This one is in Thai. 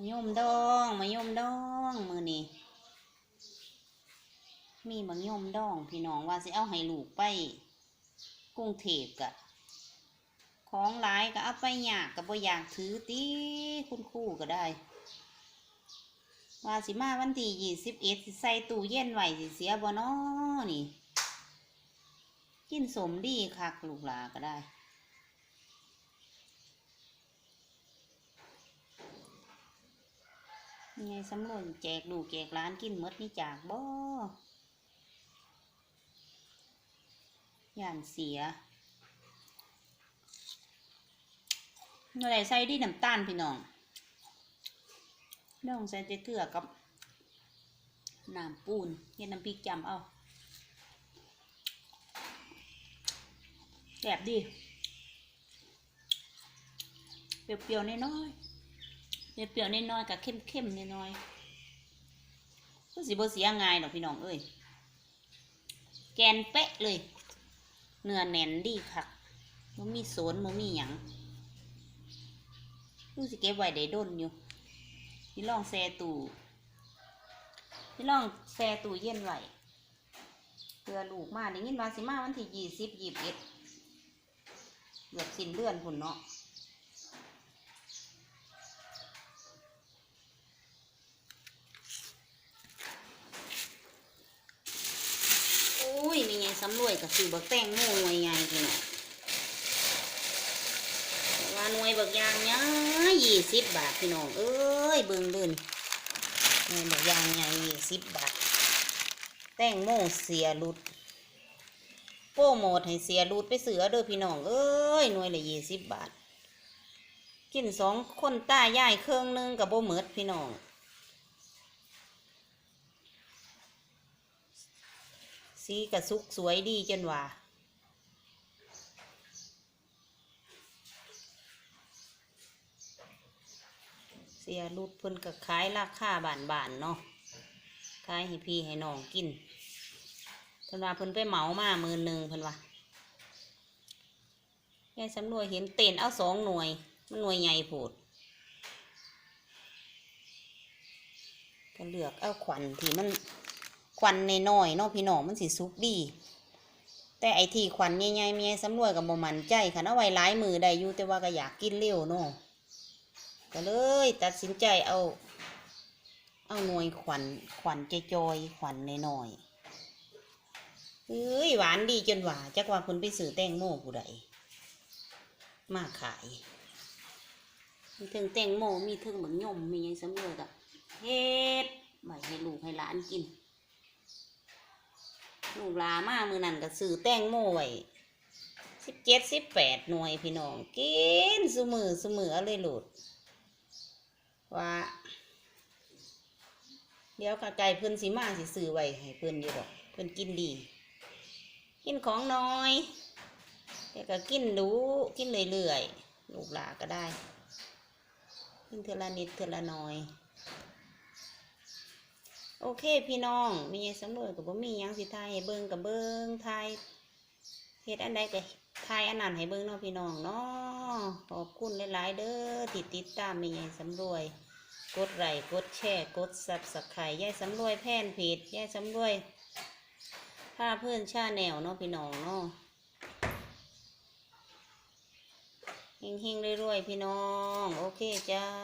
ายมดองมายมดองมือนี่มีบางยมดอง พี่น้องว่าสิเอาให้ลูกไปกรุงเทพกะของหลายก็เอาไปอยากก็บ่อยากถือตีคุณคู่ก็ได้ ว่าสิมาวันที่ยี่สิบเอ็ดสิใส่ตู้เย็นไหวสิเสียบ่นอนี่ กินสมดีคักลูกหลาก็ได้ ยัง ไงสำรวจแจกดูแจกร้านกินมดนี่จากบ่ย่านเสียอะไรใส่ดีน้ำตาลพี่น้องน้องใส่แต่เกลือกับน้ำปูนเฮ็ดน้ำพริกจำเอาแบบดี เปรี้ยวๆน้อยๆ เปรี้ยวๆน้อยๆกับเข้มๆน้อยๆก็สิบ่เสียง่ายดอกพี่น้องเอ้ยแกนเป๊ะเลย เนื้อแน่นดีคักมันมีโซนมันมีหยังรู้สิเก็บไว้ได้ด้นอยู่พี่ลองแช่ตู้พี่ลองแช่ตู้เย็นไหวเพื่อลูกมาได้ยินว่าสิมาวันที่ยี่สิบยี่สิบเอ็ดเกือบสิ้นเดือนพุ่นเนาะ โอ้ยมีไง สำรวยกับสื่อบักแตงโมหน่วยใหญ่พี่น้องว่าหน่วยบักยางเนี้ยยี่สิบบาทพี่น้องเอ้ยเบิ่งเดินหน่วยบักยางใหญ่ยี่สิบบาท แตงโมเสียรุดโปรโมทให้เสียรุดไปเสือเด้อพี่น้องเอ้ยหน่วยละยี่สิบบาท กินสองคนตายายเครื่องหนึงกับโบเหมิดพี่น้อง สีกระสุกสวยดีจนว่าเสียรุดเพิ่นก็ขายราคาบานบานเนาะขายให้พี่ให้น้องกินเพิ่นว่าเพิ่นไปเหมามามื่นหนึ่งเพิ่นว่ายายสำรวยเห็นเต้นเอาสองหน่วย มันหน่วยใหญ่โผดก็เลือกเอาขวัญที่มัน ควันในน้อยๆเนาะพี่น้องมันสิสุกดี แต่ไอที่ควันใหญ่ๆเมียสำรวจกับบ่มันใจค่ะเอาไว้หลายมือได้อยู่แต่ว่าก็อยากกินเร็วเนาะก็เลยตัดสินใจเอา เอาหน่วยขวัญขวัญจอยๆขวัญในน้อยเอ้ยหวานดีจนหว่าจักว่าเพิ่นไปซื้อแตงโมผู้ใดมาขาย มีถึงแตงโมมีถึงบักยมมีไงสำรวจอะเฮ็ดไว้ให้ลูกให้หลานกิน ลูกหลามามือนั่นก็ซื้อแตงโมไว้สิบเจ็ดสิบแปดหน่วยพี่น้อง กินสมือสมือเลยหลุดว่าเดี๋ยวกะไก่เพิ่อนสิมาสิซื้อไว้ให้เพิ่อนอยู่ดอกเพิ่อนกินดี กินของน้อยแต่ก็กินดูกินเรื่อยๆลูกหลาก็ได้ กินเทละนิดเทละน้อย โอเค พี่น้อง มีไงสำรวจกับบ่มียังสิทายให้เบิ่งกับเบิ่งทายเฮ็ดอันใดก็ทายอันนั้นให้เบิ่งเนาะพี่น้องเนาะขอบคุณหลายๆเด้อที่ติดตามมีไงสำรวย กดไลค์กดแชร์กดซับสไครต์ยายสำรวยแพนเพจยายสำรวยผ้าเพื่อนชาแนวเนาะพี่น้องเนาะเฮงๆรวยๆพี่น้อง โอเคจ้า